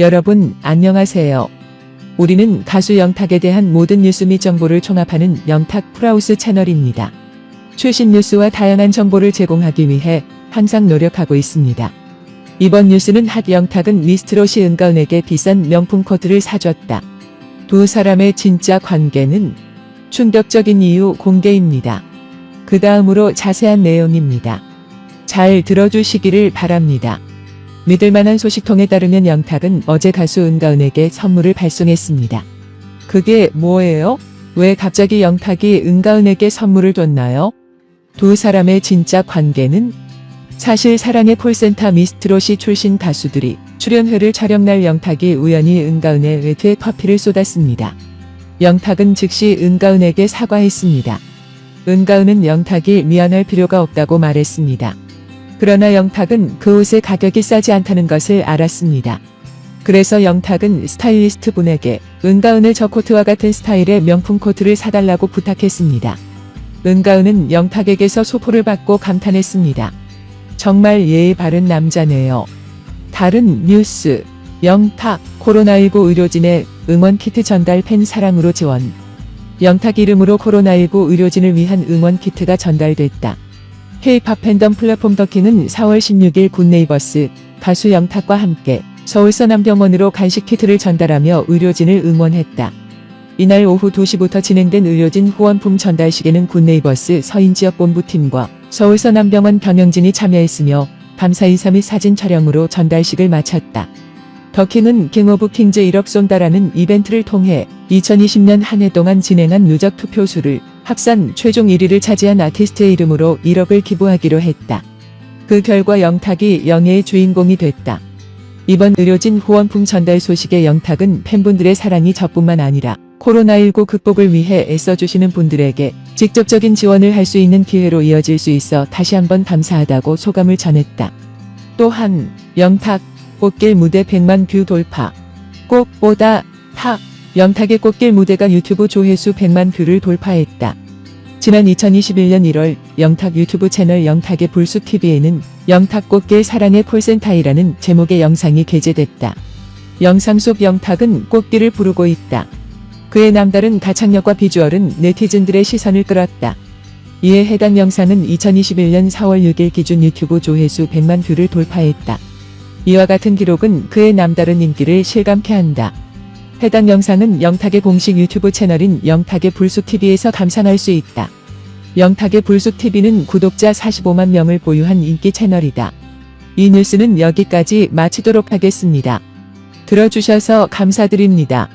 여러분, 안녕하세요. 우리는 가수 영탁에 대한 모든 뉴스 및 정보를 총합하는 영탁 프라우스 채널입니다. 최신 뉴스와 다양한 정보를 제공하기 위해 항상 노력하고 있습니다. 이번 뉴스는 핫 영탁은 미스트롯이 은가은에게 비싼 명품 코트를 사줬다. 두 사람의 진짜 관계는 충격적인 이유 공개입니다. 그 다음으로 자세한 내용입니다. 잘 들어주시기를 바랍니다. 믿을만한 소식통에 따르면 영탁은 어제 가수 은가은에게 선물을 발송했습니다. 그게 뭐예요? 왜 갑자기 영탁이 은가은에게 선물을 줬나요? 두 사람의 진짜 관계는 사실 사랑의 콜센터 미스트롯이 출신 가수들이 출연회를 촬영날 영탁이 우연히 은가은의 외투에 커피를 쏟았습니다. 영탁은 즉시 은가은에게 사과했습니다. 은가은은 영탁이 미안할 필요가 없다고 말했습니다. 그러나 영탁은 그 옷의 가격이 싸지 않다는 것을 알았습니다. 그래서 영탁은 스타일리스트 분에게 은가은을 저 코트와 같은 스타일의 명품 코트를 사달라고 부탁했습니다. 은가은은 영탁에게서 소포를 받고 감탄했습니다. 정말 예의 바른 남자네요. 다른 뉴스 영탁 코로나19 의료진의 응원 키트 전달 팬 사랑으로 지원 영탁 이름으로 코로나19 의료진을 위한 응원 키트가 전달됐다. K-팝 팬덤 플랫폼 더킹은 4월 16일 굿네이버스 가수 영탁과 함께 서울 서남병원으로 간식 키트를 전달하며 의료진을 응원했다. 이날 오후 2시부터 진행된 의료진 후원품 전달식에는 굿네이버스 서인지역 본부팀과 서울 서남병원 경영진이 참여했으며 감사 인사 및 사진 촬영으로 전달식을 마쳤다. 더킹은 킹 오브 킹즈 1억 쏜다라는 이벤트를 통해 2020년 한 해 동안 진행한 누적 투표 수를 합산 최종 1위를 차지한 아티스트의 이름으로 1억을 기부하기로 했다. 그 결과 영탁이 영예의 주인공이 됐다. 이번 의료진 후원품 전달 소식에 영탁은 팬분들의 사랑이 저뿐만 아니라 코로나19 극복을 위해 애써주시는 분들에게 직접적인 지원을 할 수 있는 기회로 이어질 수 있어 다시 한번 감사하다고 소감을 전했다. 또한 영탁 꽃길 무대 100만 뷰 돌파 꽃보다 탁 영탁의 꽃길 무대가 유튜브 조회수 100만 뷰를 돌파했다. 지난 2021년 1월 영탁 유튜브 채널 영탁의 불쑥TV에는 영탁 꽃길 사랑의 콜센타이라는 제목의 영상이 게재됐다. 영상 속 영탁은 꽃길을 부르고 있다. 그의 남다른 가창력과 비주얼은 네티즌들의 시선을 끌었다. 이에 해당 영상은 2021년 4월 6일 기준 유튜브 조회수 100만 뷰를 돌파했다. 이와 같은 기록은 그의 남다른 인기를 실감케 한다. 해당 영상은 영탁의 공식 유튜브 채널인 영탁의 불쑥TV에서 감상할 수 있다. 영탁의 불쑥TV는 구독자 45만 명을 보유한 인기 채널이다. 이 뉴스는 여기까지 마치도록 하겠습니다. 들어주셔서 감사드립니다.